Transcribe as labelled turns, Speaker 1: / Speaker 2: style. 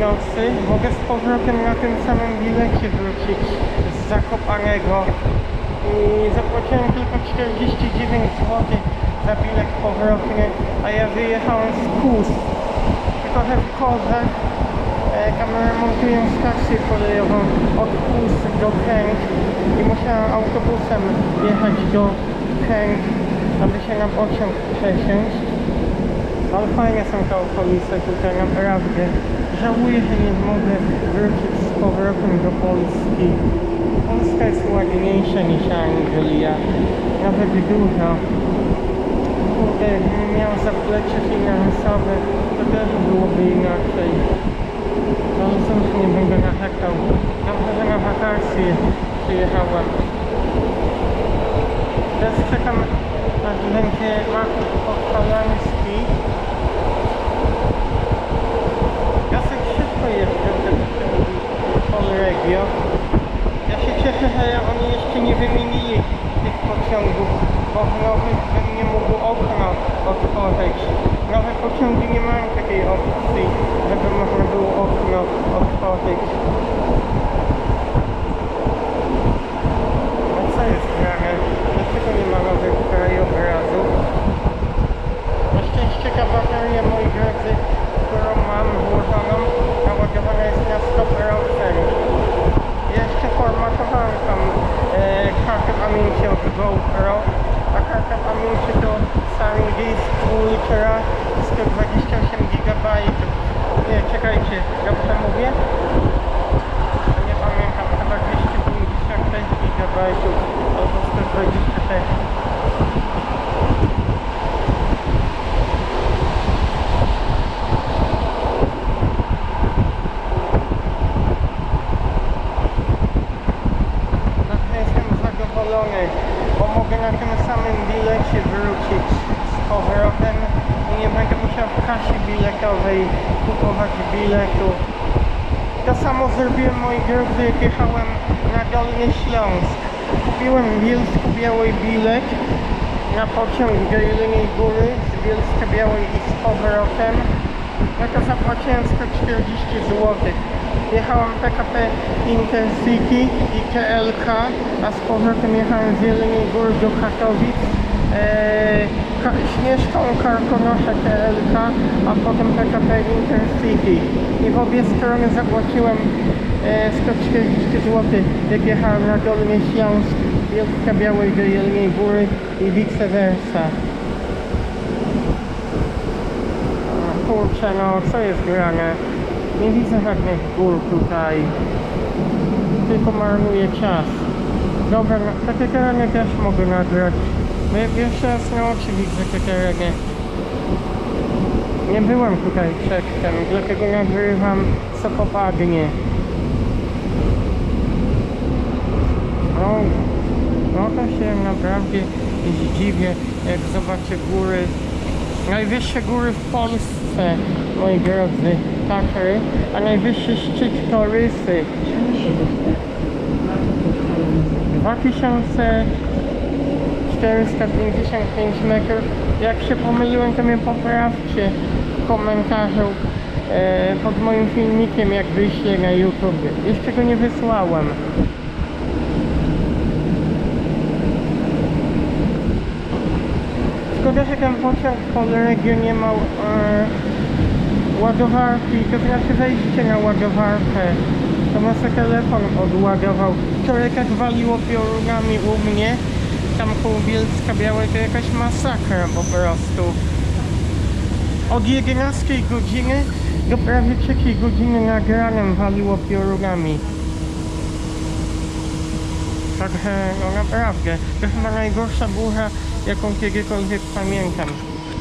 Speaker 1: nocy mogę z powrotem na tym samym bilecie wrócić z Zakopanego i zapłaciłem tylko 49 zł za bilet powrotny, a ja wyjechałem z Kus. Trochę w Kozach e, tam remontują stację kolejową od Kus do Kęk i musiałem autobusem jechać do Kęk, aby się na pociąg przesiąść. Ale fajne są te okolice tutaj, naprawdę. Żałuję, że nie mogę wrócić z powrotem do Polski. Polska jest ładniejsza niż Anglia, nawet dużo. Kurde, gdybym miał zaplecze finansowe, to też byłoby inaczej. Ale cóż, nie będę narzekał. Dobrze, że na wakacje przyjechałem. Teraz czekam, aż będzie wymienili tych pociągów, bo w nowych bym nie mógł okno otworzyć. Nowe pociągi nie mają takiej opcji, żeby można było okno otworzyć. No co jest grane? Dlaczego nie ma nowych krajobrazów? Na szczęście ta bateria, moi drodzy, którą mam włożoną, naładowana jest na 100%. Jeszcze formatowałem tam e, kartę pamięci od GoPro, a karta pamięci to SanDisk Ultra 128 GB. Nie, czekajcie, dobrze mówię? Nie pamiętam, chyba 256 GB albo 126. Także jestem zadowolony, bo mogę na tym samym bilecie wrócić z powrotem nie będę musiał w kasie biletowej kupować biletu. To samo zrobiłem moi drodzy, jak jechałem na Dolny Śląsk. Kupiłem w Bielsku Białej bilet na pociąg do Jeleniej Góry z Bielska Białej i z powrotem. No to zapłaciłem 140 zł. Jechałem PKP Intercity i KLK, a z powrotem jechałem z Jeleniej Góry do Katowic. Eee, Śnieżką Karkonosze KLK, a potem PKP Intercity. I w obie strony zapłaciłem e, 140 zł, jak jechałem na Dolny Śląsk, Bielska Białej do Jeleniej Góry i vice versa. Kurczę, no co jest grane? Nie widzę żadnych gór tutaj. Tylko marnuję czas. Dobra, no, takie tereny też mogę nagrać. Bo ja pierwszy raz na oczy widzę te tereny. Nie byłem tutaj przedtem, dlatego nagrywam co popadnie. No, no to się naprawdę zdziwię, jak zobaczę góry Najwyższe góry w Polsce, moi drodzy, Tatry, a najwyższy szczyt to Rysy. 2455 metrów. Jak się pomyliłem, to mnie poprawcie w komentarzu e, pod moim filmikiem, jak wyślę na YouTube. Jeszcze go nie wysłałem. Szkoda, że ten pociąg Polregio nie miał e, ładowarki, to znaczy wejście na ładowarkę. To ma sobie telefon odładował. Wczoraj jak waliło piorunami u mnie, tam koło Bielska Białej, to jakaś masakra po prostu. Od 11 godziny do prawie 3 godziny nad ranem waliło piorunami. Także no naprawdę, to chyba najgorsza burza, jaką kiedykolwiek pamiętam.